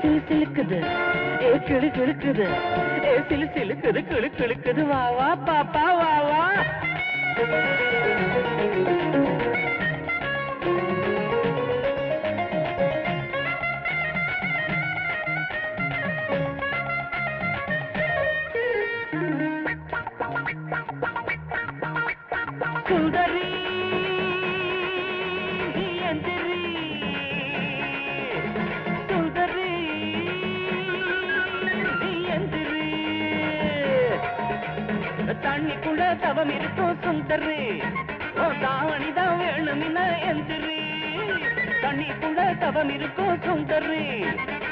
சிலு சிலுக்குது ஏ கிளு கிளுக்குது ஏ சிலு சிலுக்குது கிளு கிளுக்குது வா வா பாப்பா வா வா சுந்தரி தண்ணிக்குள்ள தவம் இருக்கும் சுந்தரு. ஓ தாவணி தான் வேணுமின எந்திரி தண்ணிக்குள்ள தவம் இருக்கும் சுந்தரு.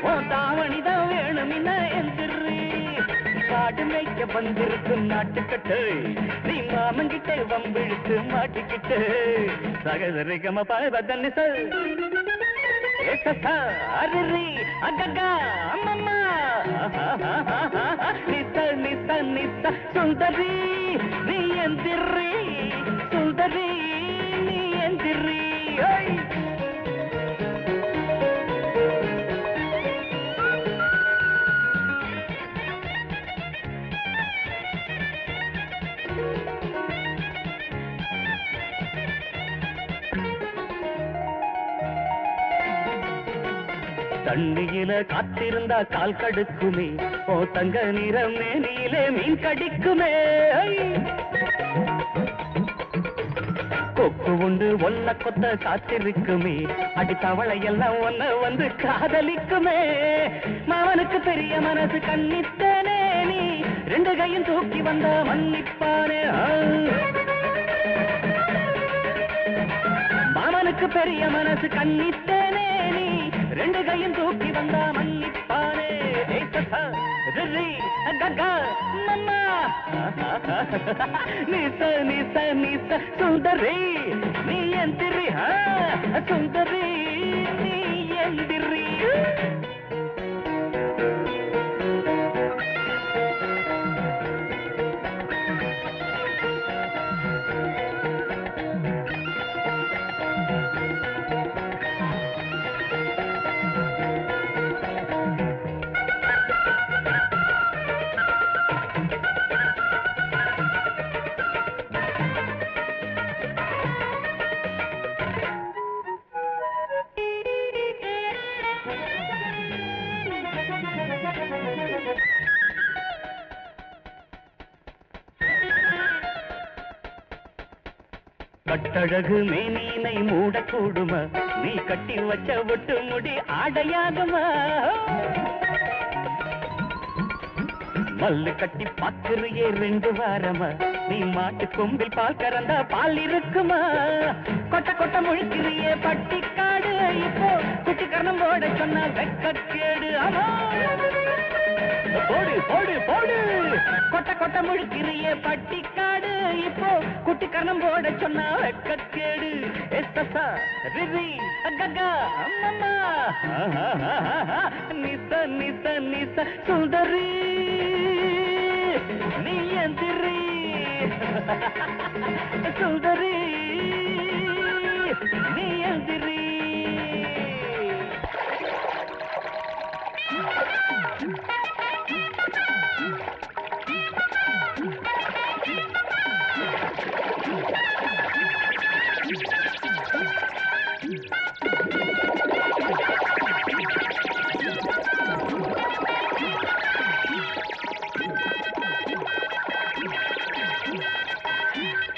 ஓ தாவணி தான் வேணுமின எந்திரு காடு மேய்க்க வந்திருக்கும் நாட்டுக்கட்டு நீ மாமங்கிட்ட வம்பிழுத்து மாட்டிக்கிட்டு. சகதரி கம பதன்னு சொல் அருரி அககா அம்மம்மா. நிச நிச சுந்தரி நீ தண்ணியில காத்திருந்தா கால் கடுக்குமே. ஓ தங்க நிறம் மேனியிலே மீன் கடிக்குமே. கொக்கு உண்டு ஒன்ன கொத்த காத்திருக்குமே. அடி தவளை எல்லாம் ஒன்ன வந்து காதலிக்குமே. மாவனுக்கு பெரிய மனசு கண்ணித்தனே நீ. ரெண்டு கையும் தூக்கி வந்த மன்னிப்பானே. ஆ. மாமனுக்கு பெரிய மனசு கண்ணித்த தூக்கி வந்தா மன்னிப்பானே ஏய் சசா, ரிரி, ககா, மம்மா. நிச நிச நிச சுந்தரி நீ எந்திரி ஆ, சுந்தரி கட்டழகு மேனீனை மூடக்கூடுமா? நீ கட்டி வச்ச ஒட்டு முடி ஆடையாகுமா? மல்லு கட்டி பார்க்கிறியே ரெண்டு வாரமா? நீ மாட்டு கொம்பில் பால் கறந்தா பால் இருக்குமா? கொட்ட கொட்ட முழுக்கிறியே பட்டிக்காடு. இப்போ குட்டி கரணம் போட சொன்னா வெக்கக்கேடு. ஆமா. போடு போடு போடு. கொட்ட கொட்ட முழுக்கிறிய பட்டிக்காடு. இப்போ குட்டி கரணம் போட சொன்னா வெக்கக்கேடு. எஸ்எஸ்ஆ ரிரி அக்கா அம்மம்மா. நிச நிச நிச சுந்தரி. நீ எந்திரி சுந்தரி. நீ எந்திரி Thank you. Come on.